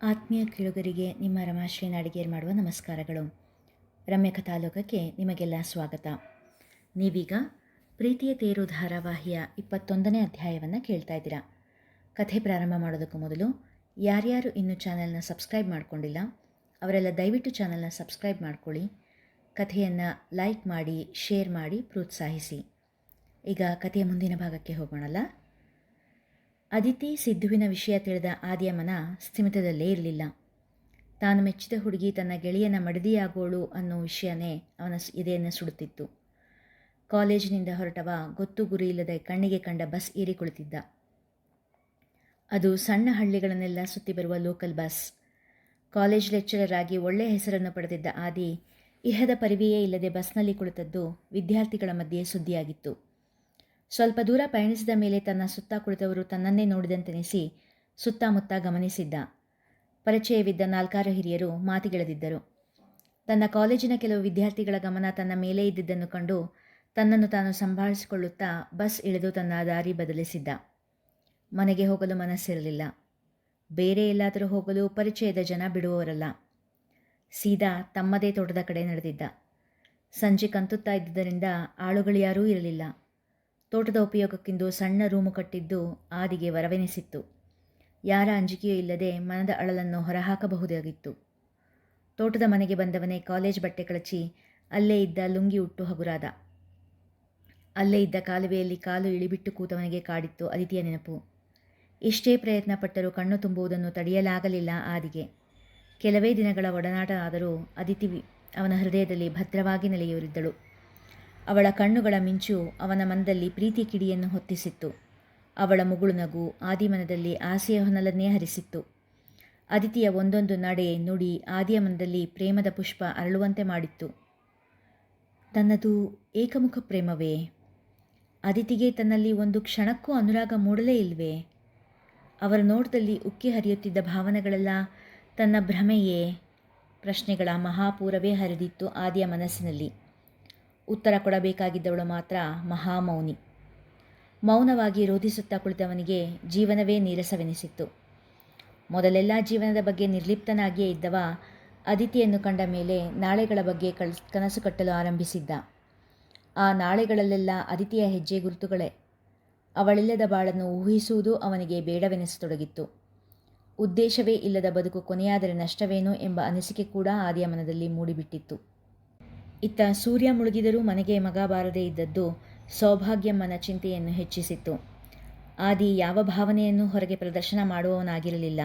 ಆತ್ಮೀಯ ಕೇಳುಗರಿಗೆ ನಿಮ್ಮ ರಮಾಶ್ರೀ ನಾಡಿಗೇರ್ ಮಾಡುವ ನಮಸ್ಕಾರಗಳು. ರಮ್ಯ ಕಥಾಲೋಕಕ್ಕೆ ನಿಮಗೆಲ್ಲ ಸ್ವಾಗತ. ನೀವೀಗ ಪ್ರೀತಿಯ ತೇರು ಧಾರಾವಾಹಿಯ ಇಪ್ಪತ್ತೊಂದನೇ ಅಧ್ಯಾಯವನ್ನು ಕೇಳ್ತಾ ಇದ್ದೀರಾ. ಕಥೆ ಪ್ರಾರಂಭ ಮಾಡೋದಕ್ಕೂ ಮೊದಲು ಯಾರ್ಯಾರು ಇನ್ನೂ ಚಾನಲ್ನ ಸಬ್ಸ್ಕ್ರೈಬ್ ಮಾಡಿಕೊಂಡಿಲ್ಲ, ಅವರೆಲ್ಲ ದಯವಿಟ್ಟು ಚಾನಲ್ನ ಸಬ್ಸ್ಕ್ರೈಬ್ ಮಾಡ್ಕೊಳ್ಳಿ. ಕಥೆಯನ್ನು ಲೈಕ್ ಮಾಡಿ, ಶೇರ್ ಮಾಡಿ ಪ್ರೋತ್ಸಾಹಿಸಿ. ಈಗ ಕಥೆಯ ಮುಂದಿನ ಭಾಗಕ್ಕೆ ಹೋಗೋಣಲ್ಲ. ಅದಿತಿ ಸಿದ್ಧುವಿನ ವಿಷಯ ತಿಳಿದ ಆದಿಯ ಮನ ಸ್ಥಿಮಿತದಲ್ಲೇ ಇರಲಿಲ್ಲ. ತಾನು ಮೆಚ್ಚಿದ ಹುಡುಗಿ ತನ್ನ ಗೆಳೆಯನ ಮಡದಿಯಾಗೋಳು ಅನ್ನೋ ವಿಷಯನೇ ಅವನ ಎದೆಯನ್ನು ಸುಡುತ್ತಿತ್ತು. ಕಾಲೇಜಿನಿಂದ ಹೊರಟವ ಗೊತ್ತು ಗುರಿ ಇಲ್ಲದೆ ಕಣ್ಣಿಗೆ ಕಂಡ ಬಸ್ ಏರಿ ಕುಳಿತಿದ್ದ ಅದು ಸಣ್ಣ ಹಳ್ಳಿಗಳನ್ನೆಲ್ಲ ಸುತ್ತಿ ಬರುವ ಲೋಕಲ್ ಬಸ್. ಕಾಲೇಜ್ ಲೆಕ್ಚರರ್ ಆಗಿ ಒಳ್ಳೆಯ ಹೆಸರನ್ನು ಪಡೆದಿದ್ದ ಆದಿ ಇಹದ ಪರಿವೆಯೇ ಇಲ್ಲದೆ ಬಸ್ನಲ್ಲಿ ಕುಳಿತದ್ದು ವಿದ್ಯಾರ್ಥಿಗಳ ಮಧ್ಯೆ ಸುದ್ದಿಯಾಗಿತ್ತು. ಸ್ವಲ್ಪ ದೂರ ಪಯಣಿಸಿದ ಮೇಲೆ ತನ್ನ ಸುತ್ತ ಕುಳಿತವರು ತನ್ನನ್ನೇ ನೋಡಿದಂತೆನಿಸಿ ಸುತ್ತಮುತ್ತ ಗಮನಿಸಿದ್ದ. ಪರಿಚಯವಿದ್ದ ನಾಲ್ಕಾರು ಹಿರಿಯರು ಮಾತಿಗಿಳಿದಿದ್ದರು. ತನ್ನ ಕಾಲೇಜಿನ ಕೆಲವು ವಿದ್ಯಾರ್ಥಿಗಳ ಗಮನ ತನ್ನ ಮೇಲೆ ಇದ್ದಿದ್ದನ್ನು ಕಂಡು ತನ್ನನ್ನು ತಾನು ಸಂಭಾಳಿಸಿಕೊಳ್ಳುತ್ತಾ ಬಸ್ ಇಳಿದು ತನ್ನ ದಾರಿ ಬದಲಿಸಿದ್ದ. ಮನೆಗೆ ಹೋಗಲು ಮನಸ್ಸಿರಲಿಲ್ಲ. ಬೇರೆ ಎಲ್ಲಾದರೂ ಹೋಗಲು ಪರಿಚಯದ ಜನ ಬಿಡುವವರಲ್ಲ. ಸೀದಾ ತಮ್ಮದೇ ತೋಟದ ಕಡೆ ನಡೆದಿದ್ದ. ಸಂಜೆ ಕಂತುತ್ತಾ ಇದ್ದುದರಿಂದ ಆಳುಗಳು ಇರಲಿಲ್ಲ. ತೋಟದ ಉಪಯೋಗಕ್ಕೆಂದು ಸಣ್ಣ ರೂಮು ಕಟ್ಟಿದ್ದು ಆದಿಗೆ ವರವೆನಿಸಿತ್ತು. ಯಾರ ಅಂಜಿಕೆಯೂ ಇಲ್ಲದೆ ಮನದ ಅಳಲನ್ನು ಹೊರಹಾಕಬಹುದಾಗಿತ್ತು. ತೋಟದ ಮನೆಗೆ ಬಂದವನೇ ಕಾಲೇಜ್ ಬಟ್ಟೆ ಕಳಚಿ ಅಲ್ಲೇ ಇದ್ದ ಲುಂಗಿ ಉಟ್ಟು ಹಗುರಾದ. ಅಲ್ಲೇ ಇದ್ದ ಕಾಲುವೆಯಲ್ಲಿ ಕಾಲು ಇಳಿಬಿಟ್ಟು ಕೂತವನಿಗೆ ಕಾಡಿತ್ತು ಅದಿತಿಯ ನೆನಪು. ಎಷ್ಟೇ ಪ್ರಯತ್ನ ಪಟ್ಟರೂ ಕಣ್ಣು ತುಂಬುವುದನ್ನು ತಡೆಯಲಾಗಲಿಲ್ಲ ಆದಿಗೆ. ಕೆಲವೇ ದಿನಗಳ ಒಡನಾಟ ಆದರೂ ಅದಿತಿ ಅವನ ಹೃದಯದಲ್ಲಿ ಭದ್ರವಾಗಿ ನೆಲೆಯೂರಿದ್ದಳು. ಅವಳ ಕಣ್ಣುಗಳ ಮಿಂಚು ಅವನ ಮನದಲ್ಲಿ ಪ್ರೀತಿ ಕಿಡಿಯನ್ನು ಹೊತ್ತಿಸಿತ್ತು. ಅವಳ ಮುಗುಳು ನಗು ಆದಿಮನದಲ್ಲಿ ಆಸೆಯ ಹೊನಲನ್ನೇ ಹರಿಸಿತ್ತು. ಅದಿತಿಯ ಒಂದೊಂದು ನಡೆ ನುಡಿ ಆದಿಯ ಮನದಲ್ಲಿ ಪ್ರೇಮದ ಪುಷ್ಪ ಅರಳುವಂತೆ ಮಾಡಿತ್ತು. ತನ್ನದು ಏಕಮುಖ ಪ್ರೇಮವೇ? ಅದಿತಿಗೆ ತನ್ನಲ್ಲಿ ಒಂದು ಕ್ಷಣಕ್ಕೂ ಅನುರಾಗ ಮೂಡಲೇ ಇಲ್ವೇ? ಅವರ ನೋಟದಲ್ಲಿ ಉಕ್ಕಿ ಹರಿಯುತ್ತಿದ್ದ ಭಾವನೆಗಳೆಲ್ಲ ತನ್ನ ಭ್ರಮೆಯೇ? ಪ್ರಶ್ನೆಗಳ ಮಹಾಪೂರವೇ ಹರಿದಿತ್ತು ಆದಿಯ ಮನಸ್ಸಿನಲ್ಲಿ. ಉತ್ತರ ಕೊಡಬೇಕಾಗಿದ್ದವಳು ಮಾತ್ರ ಮಹಾಮೌನಿ. ಮೌನವಾಗಿ ರೋಧಿಸುತ್ತಾ ಕುಳಿತವನಿಗೆ ಜೀವನವೇ ನೀರಸವೆನಿಸಿತ್ತು. ಮೊದಲೆಲ್ಲ ಜೀವನದ ಬಗ್ಗೆ ನಿರ್ಲಿಪ್ತನಾಗಿಯೇ ಇದ್ದವ ಅದಿತಿಯನ್ನು ಕಂಡ ಮೇಲೆ ನಾಳೆಗಳ ಬಗ್ಗೆ ಕಳ್, ಕನಸು ಕಟ್ಟಲು ಆರಂಭಿಸಿದ್ದ. ಆ ನಾಳೆಗಳಲ್ಲೆಲ್ಲ ಅದಿತಿಯ ಹೆಜ್ಜೆ ಗುರುತುಗಳೇ. ಅವಳಿಲ್ಲದ ಬಾಳನ್ನು ಊಹಿಸುವುದು ಅವನಿಗೆ ಬೇಡವೆನಿಸತೊಡಗಿತ್ತು. ಉದ್ದೇಶವೇ ಇಲ್ಲದ ಬದುಕು ಕೊನೆಯಾದರೆ ನಷ್ಟವೇನು ಎಂಬ ಅನಿಸಿಕೆ ಕೂಡ ಆದಿಯ ಮನದಲ್ಲಿ ಮೂಡಿಬಿಟ್ಟಿತ್ತು. ಇತ್ತ ಸೂರ್ಯ ಮುಳುಗಿದರೂ ಮನೆಗೆ ಮಗ ಬಾರದೇ ಇದ್ದದ್ದು ಸೌಭಾಗ್ಯಮ್ಮನ ಚಿಂತೆಯನ್ನು ಹೆಚ್ಚಿಸಿತ್ತು. ಆದಿ ಯಾವ ಭಾವನೆಯನ್ನು ಹೊರಗೆ ಪ್ರದರ್ಶನ ಮಾಡುವವನಾಗಿರಲಿಲ್ಲ.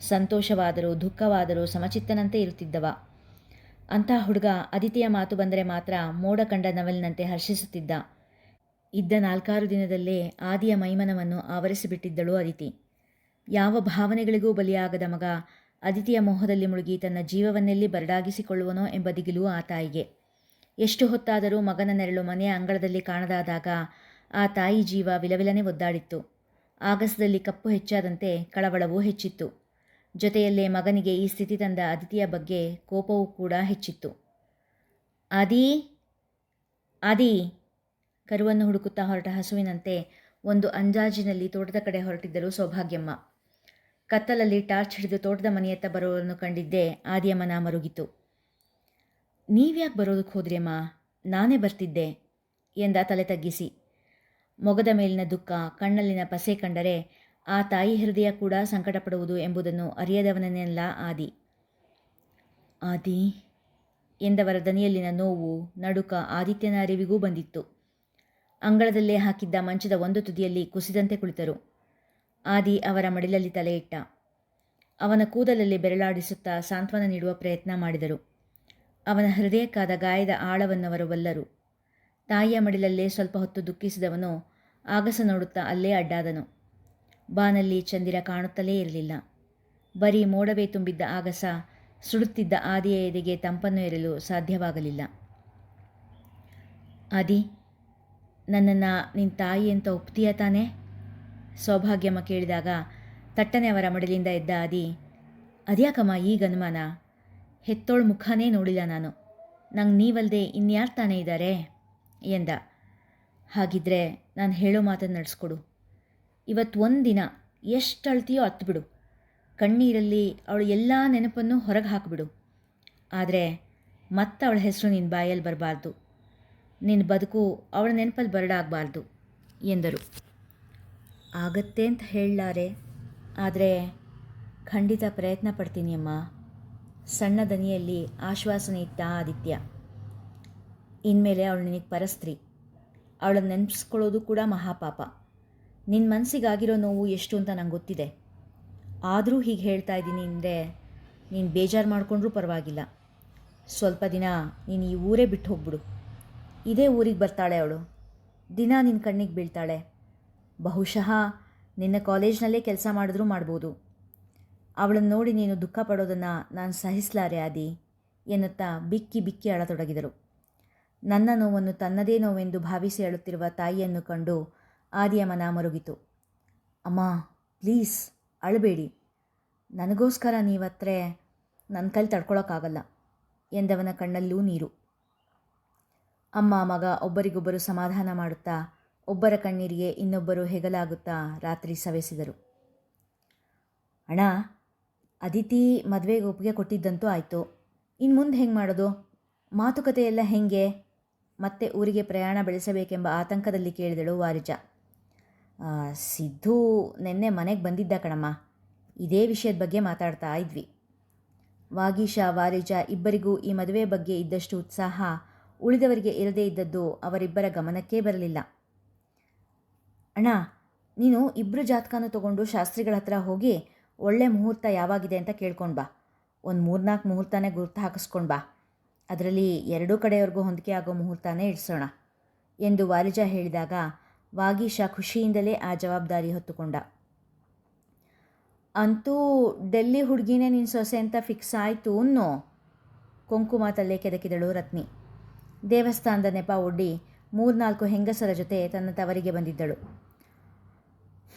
ಸಂತೋಷವಾದರೂ ದುಃಖವಾದರೂ ಸಮಚಿತ್ತನಂತೆ ಇರುತ್ತಿದ್ದವ. ಅಂಥ ಹುಡುಗ ಅದಿತಿಯ ಮಾತು ಬಂದರೆ ಮಾತ್ರ ಮೋಡ ಕಂಡ ನವಲಿನಂತೆ ಹರ್ಷಿಸುತ್ತಿದ್ದ. ಇದ್ದ ನಾಲ್ಕಾರು ದಿನದಲ್ಲೇ ಆದಿಯ ಮೈಮನವನ್ನು ಆವರಿಸಿಬಿಟ್ಟಿದ್ದಳು ಅದಿತಿ ಯಾವ ಭಾವನೆಗಳಿಗೂ ಬಲಿಯಾಗದ ಮಗ ಅದಿತಿಯ ಮೋಹದಲ್ಲಿ ಮುಳುಗಿ ತನ್ನ ಜೀವವನ್ನೆಲ್ಲಿ ಬರಡಾಗಿಸಿಕೊಳ್ಳುವನೋ ಎಂಬ ದಿಗಿಲು ಆ ತಾಯಿಗೆ. ಎಷ್ಟು ಹೊತ್ತಾದರೂ ಮಗನ ನೆರಳು ಮನೆಯ ಅಂಗಳದಲ್ಲಿ ಕಾಣದಾದಾಗ ಆ ತಾಯಿ ಜೀವ ವಿಲವಿಲನೆ ಒದ್ದಾಡಿತ್ತು. ಆಗಸದಲ್ಲಿ ಕಪ್ಪು ಹೆಚ್ಚಾದಂತೆ ಕಳವಳವೂ ಹೆಚ್ಚಿತ್ತು. ಜೊತೆಯಲ್ಲೇ ಮಗನಿಗೆ ಈ ಸ್ಥಿತಿ ತಂದ ಅದಿತಿಯ ಬಗ್ಗೆ ಕೋಪವೂ ಕೂಡ ಹೆಚ್ಚಿತ್ತು. ಆದಿ ಆದಿ! ಕರುವನ್ನು ಹುಡುಕುತ್ತಾ ಹೊರಟ ಹಸುವಿನಂತೆ ಒಂದು ಅಂಜಾಜಿನಲ್ಲಿ ತೋಟದ ಕಡೆ ಹೊರಟಿದ್ದರು ಸೌಭಾಗ್ಯಮ್ಮ. ಕತ್ತಲಲ್ಲಿ ಟಾರ್ಚ್ ಹಿಡಿದು ತೋಟದ ಮನೆಯತ್ತ ಬರೋರನ್ನು ಕಂಡಿದ್ದೆ ಆದಿಯಮ್ಮನ ಮನ ಮರುಗಿತು. ನೀವ್ಯಾಕೆ ಬರೋದಕ್ಕೆ ಹೋದ್ರಿಯಮ್ಮ? ನಾನೇ ಬರ್ತಿದ್ದೆ, ಎಂದ ತಲೆ ತಗ್ಗಿಸಿ. ಮೊಗದ ಮೇಲಿನ ದುಃಖ ಕಣ್ಣಲ್ಲಿನ ಪಸೆ ಕಂಡರೆ ಆ ತಾಯಿ ಹೃದಯ ಕೂಡ ಸಂಕಟಪಡುವುದು ಎಂಬುದನ್ನು ಅರಿಯದವನನ್ನೆಲ್ಲ ಆದಿ. ಆದಿ, ಎಂದವರ ದನಿಯಲ್ಲಿನ ನೋವು, ನಡುಕ ಆದಿತ್ಯನ ಅರಿವಿಗೂ ಬಂದಿತ್ತು. ಅಂಗಳದಲ್ಲೇ ಹಾಕಿದ್ದ ಮಂಚದ ಒಂದು ತುದಿಯಲ್ಲಿ ಕುಸಿದಂತೆ ಕುಳಿತರು. ಆದಿ ಅವರ ಮಡಿಲಲ್ಲಿ ತಲೆಯಿಟ್ಟ. ಅವನ ಕೂದಲಲ್ಲಿ ಬೆರಳಾಡಿಸುತ್ತಾ ಸಾಂತ್ವನ ನೀಡುವ ಪ್ರಯತ್ನ ಮಾಡಿದರು. ಅವನ ಹೃದಯಕ್ಕಾದ ಗಾಯದ ಆಳವನ್ನವರು ಬಲ್ಲರು ತಾಯಿಯ ಮಡಿಲಲ್ಲೇ ಸ್ವಲ್ಪ ಹೊತ್ತು ದುಃಖಿಸಿದವನು ಆಗಸ ನೋಡುತ್ತಾ ಅಲ್ಲೇ ಅಡ್ಡಾದನು. ಬಾನಲ್ಲಿ ಚಂದಿರ ಕಾಣುತ್ತಲೇ ಇರಲಿಲ್ಲ. ಬರೀ ಮೋಡವೇ ತುಂಬಿದ್ದ ಆಗಸ ಸುಡುತ್ತಿದ್ದ ಆದಿಯ ಎದೆಗೆ ತಂಪನ್ನು ಇರಲು ಸಾಧ್ಯವಾಗಲಿಲ್ಲ. ಆದಿ, ನನ್ನನ್ನು ನಿನ್ನ ತಾಯಿ ಅಂತ ಒಪ್ತೀಯ ತಾನೇ? ಸೌಭಾಗ್ಯಮ್ಮ ಕೇಳಿದಾಗ, ತಟ್ಟನೆ ಅವರ ಮಡಲಿಂದ ಎದ್ದ ಆದಿ, ಅದ್ಯಾಕಮ್ಮ ಈಗ ಅನುಮಾನ? ಹೆತ್ತೋಳ ಮುಖನೇ ನೋಡಿಲ್ಲ ನಾನು. ನಂಗೆ ನೀವಲ್ಲದೆ ಇನ್ಯಾರು ತಾನೇ ಇದ್ದಾರೆ ಎಂದ. ಹಾಗಿದ್ರೆ ನಾನು ಹೇಳೋ ಮಾತನ್ನು ನಡೆಸ್ಕೊಡು. ಇವತ್ತು ಒಂದು ದಿನ ಎಷ್ಟು ಅಳ್ತೀಯೋ ಹತ್ಬಿಡು ಬಿಡು. ಕಣ್ಣೀರಲ್ಲಿ ಅವಳು ಎಲ್ಲ ನೆನಪನ್ನು ಹೊರಗೆ ಹಾಕಿಬಿಡು. ಆದರೆ ಮತ್ತೆ ಅವಳ ಹೆಸರು ನಿನ್ನ ಬಾಯಲ್ಲಿ ಬರಬಾರ್ದು. ನಿನ್ನ ಬದುಕು ಅವಳ ನೆನಪಲ್ಲಿ ಬರಡಾಗಬಾರ್ದು, ಎಂದರು. ಆಗತ್ತೆ ಅಂತ ಹೇಳಲಾರೆ. ಆದರೆ ಖಂಡಿತ ಪ್ರಯತ್ನ ಪಡ್ತೀನಿ ಅಮ್ಮ. ಸಣ್ಣ ದನಿಯಲ್ಲಿ ಆಶ್ವಾಸನೆ ಇತ್ತ ಆದಿತ್ಯ. ಇನ್ಮೇಲೆ ಅವಳು ನಿನಗೆ ಪರಸ್ತ್ರೀ. ಅವಳನ್ನು ನೆನೆಸ್ಕೊಳ್ಳೋದು ಕೂಡ ಮಹಾಪಾಪ. ನಿನ್ನ ಮನಸ್ಸಿಗಾಗಿರೋ ನೋವು ಎಷ್ಟು ಅಂತ ನಂಗೆ ಗೊತ್ತಿದೆ. ಆದರೂ ಹೀಗೆ ಹೇಳ್ತಾ ಇದ್ದೀನಿ ಅಂದರೆ ನೀನು ಬೇಜಾರು ಮಾಡಿಕೊಂಡ್ರೂ ಪರವಾಗಿಲ್ಲ. ಸ್ವಲ್ಪ ದಿನ ನೀನು ಈ ಊರೇ ಬಿಟ್ಟು ಹೋಗ್ಬಿಡು. ಇದೇ ಊರಿಗೆ ಬರ್ತಾಳೆ ಅವಳು. ದಿನ ನಿನ್ನ ಕಣ್ಣಿಗೆ ಬೀಳ್ತಾಳೆ. ಬಹುಶಃ ನಿನ್ನ ಕಾಲೇಜ್ನಲ್ಲೇ ಕೆಲಸ ಮಾಡಿದ್ರೂ ಮಾಡ್ಬೋದು. ಅವಳನ್ನು ನೋಡಿ ನೀನು ದುಃಖ ಪಡೋದನ್ನು ನಾನು ಸಹಿಸಲಾರೆ ಆದಿ, ಎನ್ನುತ್ತಾ ಬಿಕ್ಕಿ ಬಿಕ್ಕಿ ಅಳತೊಡಗಿದರು ನನ್ನ ನೋವನ್ನು ತನ್ನದೇ ನೋವೆಂದು ಭಾವಿಸಿ ಅಳುತ್ತಿರುವ ತಾಯಿಯನ್ನು ಕಂಡು ಆದಿಯ ಮನ ಮರುಗಿತು. ಅಮ್ಮ, ಪ್ಲೀಸ್ ಅಳಬೇಡಿ. ನನಗೋಸ್ಕರ ನೀವತ್ರೆ ನನ್ನ ಕೈಲಿ ತಡ್ಕೊಳೋಕ್ಕಾಗಲ್ಲ, ಎಂದವನ ಕಣ್ಣಲ್ಲೂ ನೀರು. ಅಮ್ಮ ಮಗ ಒಬ್ಬರಿಗೊಬ್ಬರು ಸಮಾಧಾನ ಮಾಡುತ್ತಾ ಒಬ್ಬರ ಕಣ್ಣೀರಿಗೆ ಇನ್ನೊಬ್ಬರು ಹೆಗಲಾಗುತ್ತಾ ರಾತ್ರಿ ಸವೆಸಿದರು. ಅಣ್ಣ, ಅದಿತಿ ಮದುವೆಗೆ ಒಪ್ಪಿಗೆ ಕೊಟ್ಟಿದ್ದಂತೂ ಆಯಿತು. ಇನ್ನು ಮುಂದೆ ಹೆಂಗೆ ಮಾಡೋದು? ಮಾತುಕತೆ ಎಲ್ಲ ಹೆಂಗೆ? ಮತ್ತೆ ಊರಿಗೆ ಪ್ರಯಾಣ ಬೆಳೆಸಬೇಕೆಂಬ ಆತಂಕದಲ್ಲಿ ಕೇಳಿದಳು ವಾರಿಜ. ಸಿದ್ದು ನಿನ್ನೆ ಮನೆಗೆ ಬಂದಿದ್ದ ಕಣಮ್ಮ. ಇದೇ ವಿಷಯದ ಬಗ್ಗೆ ಮಾತಾಡ್ತಾ ಇದ್ವಿ. ವಾಗೀಶ, ವಾರಿಜ ಇಬ್ಬರಿಗೂ ಈ ಮದುವೆ ಬಗ್ಗೆ ಇದ್ದಷ್ಟು ಉತ್ಸಾಹ ಉಳಿದವರಿಗೆ ಇರದೇ ಇದ್ದದ್ದು ಅವರಿಬ್ಬರ ಗಮನಕ್ಕೇ ಬರಲಿಲ್ಲ. ಅಣ್ಣ, ನೀನು ಇಬ್ಬರು ಜಾತಕನೂ ತಗೊಂಡು ಶಾಸ್ತ್ರಿಗಳ ಹತ್ರ ಹೋಗಿ ಒಳ್ಳೆ ಮುಹೂರ್ತ ಯಾವಾಗಿದೆ ಅಂತ ಕೇಳ್ಕೊಂಡು ಬಾ. ಒಂದು ಮೂರ್ನಾಲ್ಕು ಮುಹೂರ್ತನೇ ಗುರುತು ಹಾಕಿಸ್ಕೊಂಡು ಬಾ. ಅದರಲ್ಲಿ ಎರಡೂ ಕಡೆಯವ್ರಿಗೂ ಹೊಂದಿಕೆ ಆಗೋ ಮುಹೂರ್ತನೇ ಇಡಿಸೋಣ ಎಂದು ವಾಲಿಜ ಹೇಳಿದಾಗ ವಾಗೀಶ ಖುಷಿಯಿಂದಲೇ ಆ ಜವಾಬ್ದಾರಿ ಹೊತ್ತುಕೊಂಡ. ಅಂತೂ ಡೆಲ್ಲಿ ಹುಡುಗಿನೇ ನಿನ್ನ ಸೊಸೆ ಅಂತ ಫಿಕ್ಸ್ ಆಯಿತು ಅನ್ನೋ ಕೊಂಕುಮ ತಲೆ ಕೆದಕಿದಳು ರತ್ನಿ. ದೇವಸ್ಥಾನದ ನೆಪ ಒಡ್ಡಿ ಮೂರ್ನಾಲ್ಕು ಹೆಂಗಸರ ಜೊತೆ ತನ್ನ ತವರಿಗೆ ಬಂದಿದ್ದಳು.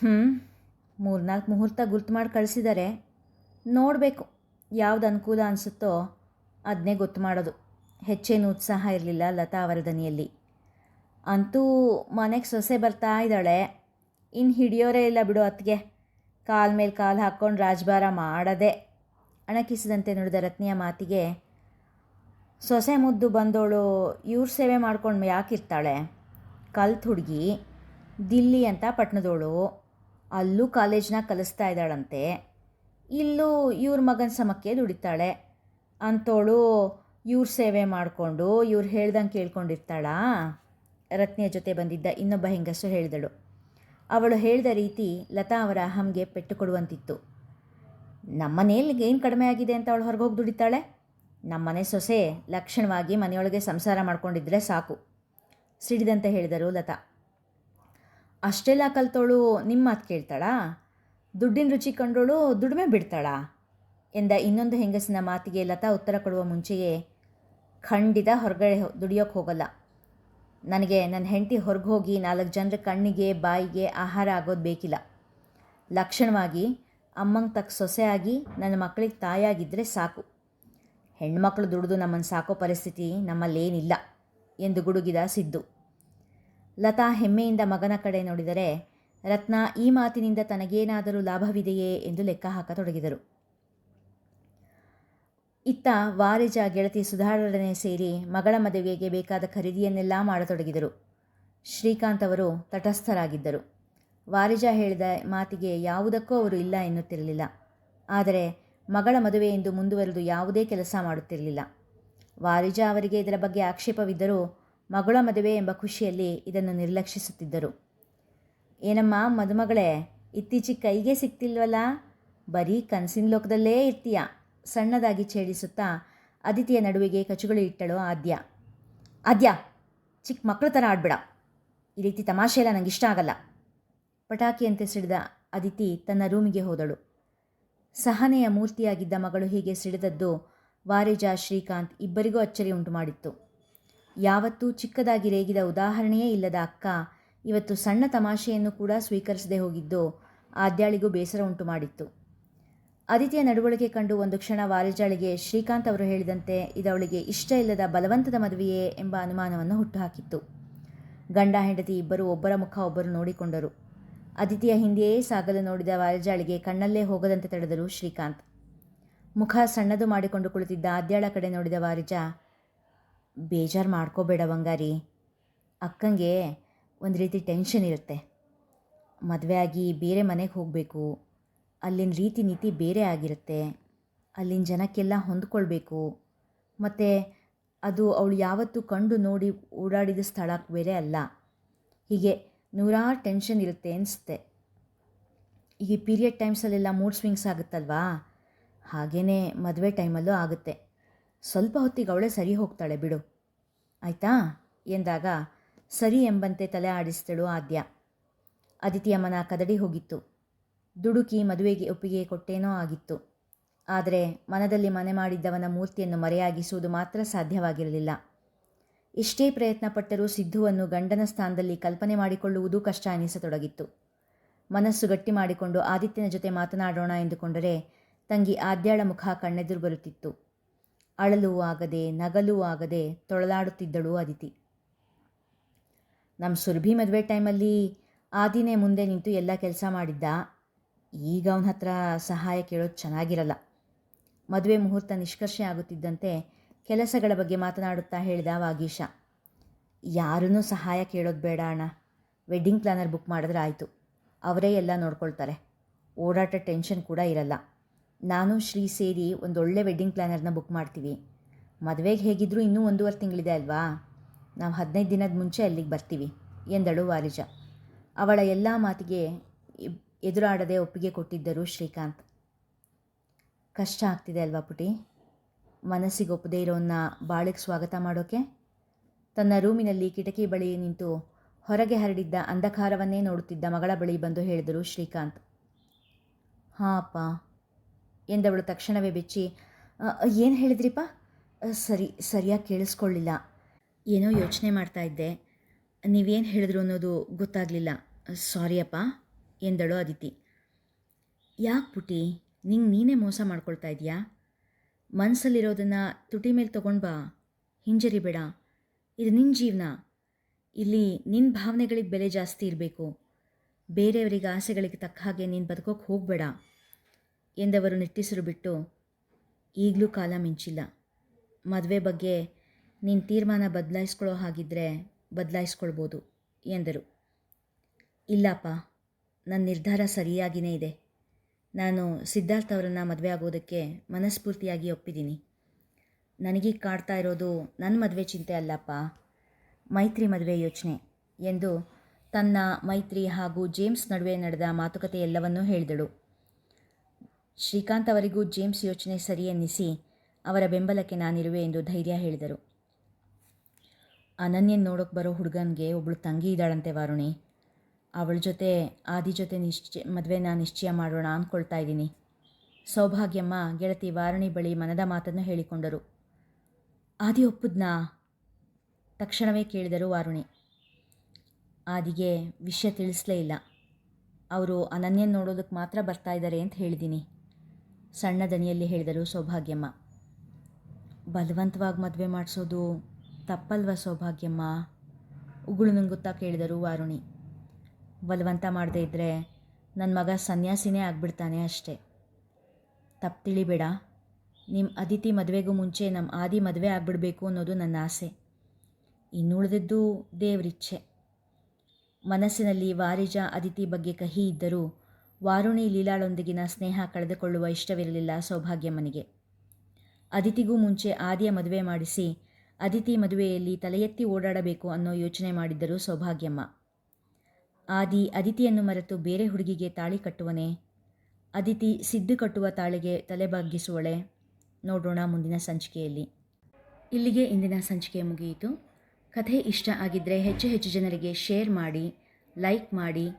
ಹ್ಞೂ ಮೂರ್ನಾಲ್ಕು ಮುಹೂರ್ತ ಗುರ್ತು ಮಾಡಿ ಕಳಿಸಿದ್ದಾರೆ ನೋಡಬೇಕು ಯಾವ್ದು ಅನುಕೂಲ ಅನಿಸುತ್ತೋ ಅದನ್ನೇ ಗೊತ್ತು ಮಾಡೋದು. ಹೆಚ್ಚೇನು ಉತ್ಸಾಹ ಇರಲಿಲ್ಲ ಲತಾ ಅವರ ದನಿಯಲ್ಲಿ. ಅಂತೂ ಮನೆಗೆ ಸೊಸೆ ಬರ್ತಾ ಇದ್ದಾಳೆ. ಇನ್ನು ಹಿಡಿಯೋರೇ ಇಲ್ಲ ಬಿಡು ಅತ್ತಿಗೆ. ಕಾಲ್ ಮೇಲೆ ಕಾಲು ಹಾಕ್ಕೊಂಡು ರಾಜಭಾರ ಮಾಡದೆ ಅಣಕಿಸಿದಂತೆ ನೋಡಿದ ರತ್ನಿಯ ಮಾತಿಗೆ, ಸೊಸೆ ಮುದ್ದು ಬಂದೋಳು, ಇವ್ರ ಸೇವೆ ಮಾಡ್ಕೊಂಡು ಯಾಕಿರ್ತಾಳೆ ಕಲ್ತು ಹುಡುಗಿ, ದಿಲ್ಲಿ ಅಂತ ಪಟ್ಟಣದೋಳು ಅಲ್ಲೂ ಕಾಲೇಜ್ನ ಕಲಿಸ್ತಾ ಇದ್ದಾಳಂತೆ. ಇಲ್ಲೂ ಇವ್ರ ಮಗನ ಸಮಕ್ಕೆ ದುಡಿತಾಳೆ. ಅಂತೋಳು ಇವ್ರ ಸೇವೆ ಮಾಡಿಕೊಂಡು ಇವ್ರು ಹೇಳ್ದಂಗೆ ಕೇಳ್ಕೊಂಡಿರ್ತಾಳಾ. ರತ್ನಿಯ ಜೊತೆ ಬಂದಿದ್ದ ಇನ್ನೊಬ್ಬ ಹೆಂಗಸು ಹೇಳಿದಳು. ಅವಳು ಹೇಳಿದ ರೀತಿ ಲತಾ ಅವರ ಅಹಂಗೆ ಪೆಟ್ಟು ಕೊಡುವಂತಿತ್ತು. ನಮ್ಮನೇಲಿಗೆ ಏನು ಕಡಿಮೆ ಆಗಿದೆ ಅಂತ ಅವಳು ಹೊರಗೆ ಹೋಗಿ ದುಡಿತಾಳೆ ನಮ್ಮನೆ ಸೊಸೆ ಲಕ್ಷಣವಾಗಿ ಮನೆಯೊಳಗೆ ಸಂಸಾರ ಮಾಡ್ಕೊಂಡಿದ್ರೆ ಸಾಕು, ಸಿಡಿದಂತೆ ಹೇಳಿದರು ಲತಾ. ಅಷ್ಟೆಲ್ಲ ಕಲ್ತೋಳು ನಿಮ್ಮ ಮಾತು ಕೇಳ್ತಾಳಾ? ದುಡ್ಡಿನ ರುಚಿ ಕಂಡೋಳು ದುಡಿಮೆ ಬಿಡ್ತಾಳಾ? ಎಂದ ಇನ್ನೊಂದು ಹೆಂಗಸಿನ ಮಾತಿಗೆ ಲತಾ ಉತ್ತರ ಕೊಡುವ ಮುಂಚೆಯೇ, ಖಂಡಿತ ಹೊರಗಡೆ ದುಡಿಯೋಕೆ ಹೋಗಲ್ಲ. ನನಗೆ ನನ್ನ ಹೆಂಡತಿ ಹೊರಗೆ ಹೋಗಿ ನಾಲ್ಕು ಜನರ ಕಣ್ಣಿಗೆ, ಬಾಯಿಗೆ ಆಹಾರ ಆಗೋದು ಬೇಕಿಲ್ಲ. ಲಕ್ಷಣವಾಗಿ, ಅಮ್ಮಂಗೆ ತಕ್ಕ ಸೊಸೆಯಾಗಿ ನನ್ನ ಮಕ್ಕಳಿಗೆ ತಾಯಾಗಿದ್ದರೆ ಸಾಕು. ಹೆಣ್ಮಕ್ಳು ದುಡಿದು ನಮ್ಮನ್ನು ಸಾಕೋ ಪರಿಸ್ಥಿತಿ ನಮ್ಮಲ್ಲೇನಿಲ್ಲ, ಎಂದು ಗುಡುಗಿದ ಸಿದ್ದು. ಲತಾ ಹೆಮ್ಮೆಯಿಂದ ಮಗನ ಕಡೆ ನೋಡಿದರೆ, ರತ್ನ ಈ ಮಾತಿನಿಂದ ತನಗೇನಾದರೂ ಲಾಭವಿದೆಯೇ ಎಂದು ಲೆಕ್ಕ ಹಾಕತೊಡಗಿದರು. ಇತ್ತ ವಾರಿಜ ಗೆಳತಿ ಸುಧಾರಣೆ ಸೇರಿ ಮಗಳ ಮದುವೆಗೆ ಬೇಕಾದ ಖರೀದಿಯನ್ನೆಲ್ಲ ಮಾಡತೊಡಗಿದರು. ಶ್ರೀಕಾಂತ್ ಅವರು ತಟಸ್ಥರಾಗಿದ್ದರು. ವಾರಿಜ ಹೇಳಿದ ಮಾತಿಗೆ ಯಾವುದಕ್ಕೂ ಅವರು ಇಲ್ಲ ಎನ್ನುತ್ತಿರಲಿಲ್ಲ. ಆದರೆ ಮಗಳ ಮದುವೆ ಎಂದು ಮುಂದುವರೆದು ಯಾವುದೇ ಕೆಲಸ ಮಾಡುತ್ತಿರಲಿಲ್ಲ. ವಾರಿಜ ಅವರಿಗೆ ಇದರ ಬಗ್ಗೆ ಆಕ್ಷೇಪವಿದ್ದರೂ ಮಗಳ ಮದುವೆ ಎಂಬ ಖುಷಿಯಲ್ಲಿ ಇದನ್ನು ನಿರ್ಲಕ್ಷಿಸುತ್ತಿದ್ದರು. ಏನಮ್ಮ ಮದುಮಗಳೇ, ಇತ್ತೀಚೆಗೆ ಕೈಗೆ ಸಿಕ್ತಿಲ್ವಲ್ಲ? ಬರೀ ಕನಸಿನ ಲೋಕದಲ್ಲೇ ಇರ್ತೀಯ? ಸಣ್ಣದಾಗಿ ಛೇಡಿಸುತ್ತಾ ಅದಿತಿಯ ನಡುವಿಗೆ ಕಚುಗಳು ಇಟ್ಟಳು ಆದ್ಯ. ಆದ್ಯ, ಚಿಕ್ಕ ಮಕ್ಕಳ ಥರ ಆಡ್ಬೇಡ. ಈ ರೀತಿ ತಮಾಷೆ ಎಲ್ಲ ನನಗಿಷ್ಟ ಆಗಲ್ಲ. ಪಟಾಕಿಯಂತೆ ಸಿಡಿದ ಅದಿತಿ ತನ್ನ ರೂಮಿಗೆ ಹೋದಳು. ಸಹನೆಯ ಮೂರ್ತಿಯಾಗಿದ್ದ ಮಗಳು ಹೀಗೆ ಸಿಡಿದದ್ದು ವಾರಿಜಾ ಶ್ರೀಕಾಂತ್ ಇಬ್ಬರಿಗೂ ಅಚ್ಚರಿ ಉಂಟು ಮಾಡಿತ್ತು ಯಾವತ್ತೂ ಚಿಕ್ಕದಾಗಿ ರೇಗಿದ ಉದಾಹರಣೆಯೇ ಇಲ್ಲದ ಅಕ್ಕ ಇವತ್ತು ಸಣ್ಣ ತಮಾಷೆಯನ್ನು ಕೂಡ ಸ್ವೀಕರಿಸದೆ ಹೋಗಿದ್ದು ಆದ್ಯಾಳಿಗೂ ಬೇಸರ ಉಂಟು ಮಾಡಿತ್ತು. ಆದಿತ್ಯ ನಡವಳಿಕೆ ಕಂಡು ಒಂದು ಕ್ಷಣ ವಾರಿಜಾಳಿಗೆ ಶ್ರೀಕಾಂತ್ ಅವರು ಹೇಳಿದಂತೆ ಇದವಳಿಗೆ ಇಷ್ಟ ಇಲ್ಲದ ಬಲವಂತದ ಮದುವೆಯೇ ಎಂಬ ಅನುಮಾನವನ್ನು ಹುಟ್ಟುಹಾಕಿತ್ತು. ಗಂಡ, ಹೆಂಡತಿ ಇಬ್ಬರು ಒಬ್ಬರ ಮುಖ ಒಬ್ಬರು ನೋಡಿಕೊಂಡರು. ಅದಿತಿಯ ಹಿಂದೆಯೇ ಸಾಗಲು ನೋಡಿದ ವಾರಜಾಳಿಗೆ ಕಣ್ಣಲ್ಲೇ ಹೋಗದಂತೆ ತಡೆದರು ಶ್ರೀಕಾಂತ್. ಮುಖ ಸಣ್ಣದು ಮಾಡಿಕೊಂಡು ಕುಳಿತಿದ್ದ ಆದ್ಯಾಳ ಕಡೆ ನೋಡಿದ ವಾರಿಜ ಬೇಜಾರು ಮಾಡ್ಕೋಬೇಡ ಬಂಗಾರಿ. ಅಕ್ಕಂಗೆ ಒಂದು ರೀತಿ ಟೆನ್ಷನ್ ಇರುತ್ತೆ. ಮದುವೆ ಆಗಿ ಬೇರೆ ಮನೆಗೆ ಹೋಗಬೇಕು. ಅಲ್ಲಿನ ರೀತಿ ನೀತಿ ಬೇರೆ ಆಗಿರುತ್ತೆ. ಅಲ್ಲಿನ ಜನಕ್ಕೆಲ್ಲ ಹೊಂದ್ಕೊಳ್ಬೇಕು. ಮತ್ತು ಅದು ಅವಳು ಯಾವತ್ತೂ ಕಂಡು ನೋಡಿ ಓಡಾಡಿದ ಸ್ಥಳ ಬೇರೆ ಅಲ್ಲ. ಹೀಗೆ ನೂರಾರು ಟೆನ್ಷನ್ ಇರುತ್ತೆ ಅನಿಸುತ್ತೆ. ಈಗ ಪೀರಿಯಡ್ ಟೈಮ್ಸಲ್ಲೆಲ್ಲ ಮೂಡ್ ಸ್ವಿಂಗ್ಸ್ ಆಗುತ್ತಲ್ವಾ? ಹಾಗೇ ಮದುವೆ ಟೈಮಲ್ಲೂ ಆಗುತ್ತೆ. ಸ್ವಲ್ಪ ಹೊತ್ತಿಗೆ ಅವಳೇ ಸರಿ ಹೋಗ್ತಾಳೆ ಬಿಡು. ಆಯಿತಾ? ಎಂದಾಗ, ಸರಿ ಎಂಬಂತೆ ತಲೆ ಆಡಿಸ್ತಳು ಆದ್ಯ. ಅದಿತಿಯ ಮನ ಕದಡಿ ಹೋಗಿತ್ತು. ದುಡುಕಿ ಮದುವೆಗೆ ಒಪ್ಪಿಗೆ ಕೊಟ್ಟೇನೋ ಆಗಿತ್ತು. ಆದರೆ ಮನದಲ್ಲಿ ಮನೆ ಮಾಡಿದ್ದವನ ಮೂರ್ತಿಯನ್ನು ಮರೆಯಾಗಿಸುವುದು ಮಾತ್ರ ಸಾಧ್ಯವಾಗಿರಲಿಲ್ಲ. ಎಷ್ಟೇ ಪ್ರಯತ್ನ ಪಟ್ಟರೂ ಸಿದ್ಧುವನ್ನು ಗಂಡನ ಸ್ಥಾನದಲ್ಲಿ ಕಲ್ಪನೆ ಮಾಡಿಕೊಳ್ಳುವುದು ಕಷ್ಟ ಅನಿಸತೊಡಗಿತ್ತು. ಮನಸ್ಸು ಗಟ್ಟಿ ಮಾಡಿಕೊಂಡು ಆದಿತ್ಯನ ಜೊತೆ ಮಾತನಾಡೋಣ ಎಂದುಕೊಂಡರೆ ತಂಗಿ ಆದ್ಯಾಳ ಮುಖ ಕಣ್ಣೆದುರು ಬರುತ್ತಿತ್ತು. ಅಳಲೂ ಆಗದೆ, ನಗಲೂ ಆಗದೆ ತೊಳಲಾಡುತ್ತಿದ್ದಳು ಅದಿತಿ. ನಮ್ಮ ಸುರಭಿ ಮದುವೆ ಟೈಮಲ್ಲಿ ಆದಿನೇ ಮುಂದೆ ನಿಂತು ಎಲ್ಲ ಕೆಲಸ ಮಾಡಿದ್ದ. ಈಗ ಅವನ ಹತ್ರ ಸಹಾಯ ಕೇಳೋದು ಚೆನ್ನಾಗಿರಲ್ಲ. ಮದುವೆ ಮುಹೂರ್ತ ನಿಷ್ಕರ್ಷೆ ಆಗುತ್ತಿದ್ದಂತೆ ಕೆಲಸಗಳ ಬಗ್ಗೆ ಮಾತನಾಡುತ್ತಾ ಹೇಳಿದ ವಾಗೀಶ. ಯಾರನ್ನೂ ಸಹಾಯ ಕೇಳೋದು ಬೇಡ ಅಣ್ಣ. ವೆಡ್ಡಿಂಗ್ ಪ್ಲ್ಯಾನರ್ ಬುಕ್ ಮಾಡಿದ್ರೆ ಆಯಿತು. ಅವರೇ ಎಲ್ಲ ನೋಡ್ಕೊಳ್ತಾರೆ. ಓಡಾಟ ಟೆನ್ಷನ್ ಕೂಡ ಇರಲ್ಲ. ನಾನು, ಶ್ರೀ ಸೇರಿ ಒಂದೊಳ್ಳೆ ವೆಡ್ಡಿಂಗ್ ಪ್ಲ್ಯಾನರ್ನ ಬುಕ್ ಮಾಡ್ತೀವಿ. ಮದುವೆಗೆ ಹೇಗಿದ್ದರೂ ಇನ್ನೂ ಒಂದೂವರೆ ತಿಂಗಳಿದೆ ಅಲ್ವಾ? ನಾವು ಹದಿನೈದು ದಿನದ ಮುಂಚೆ ಅಲ್ಲಿಗೆ ಬರ್ತೀವಿ, ಎಂದಳು ವಾರಿಜ. ಅವಳ ಎಲ್ಲ ಮಾತಿಗೆ ಎದುರಾಡದೆ ಒಪ್ಪಿಗೆ ಕೊಟ್ಟಿದ್ದರು ಶ್ರೀಕಾಂತ್. ಕಷ್ಟ ಆಗ್ತಿದೆ ಅಲ್ವಾ ಪುಟಿ? ಮನಸ್ಸಿಗೆ ಒಪ್ಪದೇ ಇರೋನ್ನ ಬಾಳಿಗೆ ಸ್ವಾಗತ ಮಾಡೋಕೆ? ತನ್ನ ರೂಮಿನಲ್ಲಿ ಕಿಟಕಿ ಬಳಿ ನಿಂತು ಹೊರಗೆ ಹರಡಿದ್ದ ಅಂಧಕಾರವನ್ನೇ ನೋಡುತ್ತಿದ್ದ ಮಗಳ ಬಳಿ ಬಂದು ಹೇಳಿದರು ಶ್ರೀಕಾಂತ್. ಹಾಂ ಅಪ್ಪ ಎಂದವಳು ತಕ್ಷಣವೇ ಬೆಚ್ಚಿ ಏನು ಹೇಳಿದ್ರಿಪ್ಪ? ಸರಿ, ಸರಿಯಾಗಿ ಕೇಳಿಸ್ಕೊಳ್ಳಿಲ್ಲ. ಏನೋ ಯೋಚನೆ ಮಾಡ್ತಾ ಇದ್ದೆ. ನೀವೇನು ಹೇಳಿದ್ರು ಅನ್ನೋದು ಗೊತ್ತಾಗಲಿಲ್ಲ. ಸಾರಿ ಅಪ್ಪ ಎಂದಳು ಅದಿತಿ ಯಾಕೆ ಪುಟಿ ನಿಂಗೆ ನೀನೇ ಮೋಸ ಮಾಡ್ಕೊಳ್ತಾ ಇದೆಯಾ? ಮನಸ್ಸಲ್ಲಿರೋದನ್ನು ತುಟಿ ಮೇಲೆ ತೊಗೊಂಡು ಬಾ. ಹಿಂಜರಿಬೇಡ ಇದು ನಿನ್ನ ಜೀವನ. ಇಲ್ಲಿ ನಿನ್ನ ಭಾವನೆಗಳಿಗೆ ಬೆಲೆ ಜಾಸ್ತಿ ಇರಬೇಕು. ಬೇರೆಯವರಿಗೆ ಆಸೆಗಳಿಗೆ ತಕ್ಕ ಹಾಗೆ ನೀನು ಬದುಕೋಕೆ ಹೋಗಬೇಡ. ಎಂದವರು ನಿಟ್ಟಿಸಿರು ಬಿಟ್ಟು ಈಗಲೂ ಕಾಲ ಮಿಂಚಿಲ್ಲ. ಮದುವೆ ಬಗ್ಗೆ ನಿನ್ನ ತೀರ್ಮಾನ ಬದಲಾಯಿಸ್ಕೊಳ್ಳೋ ಹಾಗಿದ್ದರೆ ಬದಲಾಯಿಸ್ಕೊಳ್ಬೋದು ಎಂದರು. ಇಲ್ಲಪ್ಪ ನನ್ನ ನಿರ್ಧಾರ ಸರಿಯಾಗಿಯೇ ಇದೆ. ನಾನು ಸಿದ್ಧಾರ್ಥ ಅವರನ್ನು ಮದುವೆ ಆಗೋದಕ್ಕೆ ಮನಸ್ಫೂರ್ತಿಯಾಗಿ ಒಪ್ಪಿದ್ದೀನಿ. ನನಗೀಗ ಕಾಡ್ತಾ ಇರೋದು ನನ್ನ ಮದುವೆ ಚಿಂತೆ ಅಲ್ಲಪ್ಪ, ಮೈತ್ರಿ ಮದುವೆ ಯೋಚನೆ ಎಂದು ತನ್ನ ಮೈತ್ರಿ ಹಾಗೂ ಜೇಮ್ಸ್ ನಡುವೆ ನಡೆದ ಮಾತುಕತೆ ಎಲ್ಲವನ್ನೂ ಹೇಳಿದಳು. ಶ್ರೀಕಾಂತ್ ಅವರಿಗೂ ಜೇಮ್ಸ್ ಯೋಚನೆ ಸರಿ ಎನ್ನಿಸಿ ಅವರ ಬೆಂಬಲಕ್ಕೆ ನಾನಿರುವೆ ಎಂದು ಧೈರ್ಯ ಹೇಳಿದರು. ಅನನ್ಯನ್ ನೋಡೋಕೆ ಬರೋ ಹುಡುಗನಿಗೆ ಒಬ್ಬಳು ತಂಗಿ ಇದ್ದಾಳಂತೆ ವಾರುಣಿ. ಅವಳ ಜೊತೆ, ಆದಿ ಜೊತೆ ನಿಶ್ಚಯ ಮದುವೆನ ನಿಶ್ಚಯ ಮಾಡೋಣ ಅಂದ್ಕೊಳ್ತಾ ಇದ್ದೀನಿ. ಸೌಭಾಗ್ಯಮ್ಮ, ಗೆಳತಿ ವಾರುಣಿ ಬಳಿ ಮನದ ಮಾತನ್ನು ಹೇಳಿಕೊಂಡರು. ಆದಿ ಒಪ್ಪುದ್ನಾ? ತಕ್ಷಣವೇ ಕೇಳಿದರು ವಾರುಣಿ. ಆದಿಗೆ ವಿಷಯ ತಿಳಿಸಲೇ ಇಲ್ಲ. ಅವರು ಅನನ್ಯನ ನೋಡೋದಕ್ಕೆ ಮಾತ್ರ ಬರ್ತಾ ಇದ್ದಾರೆ ಅಂತ ಹೇಳಿದ್ದೀನಿ ಸಣ್ಣ ದನಿಯಲ್ಲಿ ಹೇಳಿದರು ಸೌಭಾಗ್ಯಮ್ಮ. ಬಲವಂತವಾಗಿ ಮದುವೆ ಮಾಡಿಸೋದು ತಪ್ಪಲ್ವ ಸೌಭಾಗ್ಯಮ್ಮ? ಉಗುಳು ನುಂಗುತ್ತಾ ಕೇಳಿದರು ವಾರುಣಿ. ಬಲವಂತ ಮಾಡದೇ ಇದ್ದರೆ ನನ್ನ ಮಗ ಸನ್ಯಾಸಿನೇ ಆಗಿಬಿಡ್ತಾನೆ ಅಷ್ಟೇ. ತಪ್ಪು ತಿಳಿಬೇಡ. ನಿಮ್ಮ ಅದಿತಿ ಮದುವೆಗೂ ಮುಂಚೆ ನಮ್ಮ ಆದಿ ಮದುವೆ ಆಗಿಬಿಡಬೇಕು ಅನ್ನೋದು ನನ್ನ ಆಸೆ. ಇನ್ನುಳಿದದ್ದು ದೇವರಿಚ್ಛೆ. ಮನಸ್ಸಿನಲ್ಲಿ ವಾರಿಜ ಅದಿತಿ ಬಗ್ಗೆ ಕಹಿ ಇದ್ದರೂ ವಾರುಣಿ ಲೀಲಾಳೊಂದಿಗಿನ ಸ್ನೇಹ ಕಳೆದುಕೊಳ್ಳುವ ಇಷ್ಟವಿರಲಿಲ್ಲ ಸೌಭಾಗ್ಯಮ್ಮನಿಗೆ. ಅದಿತಿಗೂ ಮುಂಚೆ ಆದಿಯ ಮದುವೆ ಮಾಡಿಸಿ, ಅದಿತಿ ಮದುವೆಯಲ್ಲಿ ತಲೆ ಎತ್ತಿ ಓಡಾಡಬೇಕು ಅನ್ನೋ ಯೋಚನೆ ಮಾಡಿದ್ದರು ಸೌಭಾಗ್ಯಮ್ಮ. ಆದಿ ಅದಿತಿಯನ್ನು ಮರೆತು ಬೇರೆ ಹುಡುಗಿಗೆ ತಾಳಿ ಕಟ್ಟುವನೆ? ಅದಿತಿ ಸಿದ್ದು ಕಟ್ಟುವ ತಾಳಿಗೆ ತಲೆ ಬಗ್ಗಿಸುವಳೆ ನೋಡೋಣ ಮುಂದಿನ ಸಂಚಿಕೆಯಲ್ಲಿ. ಇಲ್ಲಿಗೆ ಇಂದಿನ ಸಂಚಿಕೆ ಮುಗಿಯಿತು. ಕಥೆ ಇಷ್ಟ ಆಗಿದ್ದರೆ ಹೆಚ್ಚು ಹೆಚ್ಚು ಜನರಿಗೆ ಶೇರ್ ಮಾಡಿ, ಲೈಕ್ ಮಾಡಿ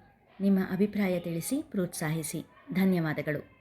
ನಿಮ್ಮ ಅಭಿಪ್ರಾಯ ತಿಳಿಸಿ ಪ್ರೋತ್ಸಾಹಿಸಿ. ಧನ್ಯವಾದಗಳು.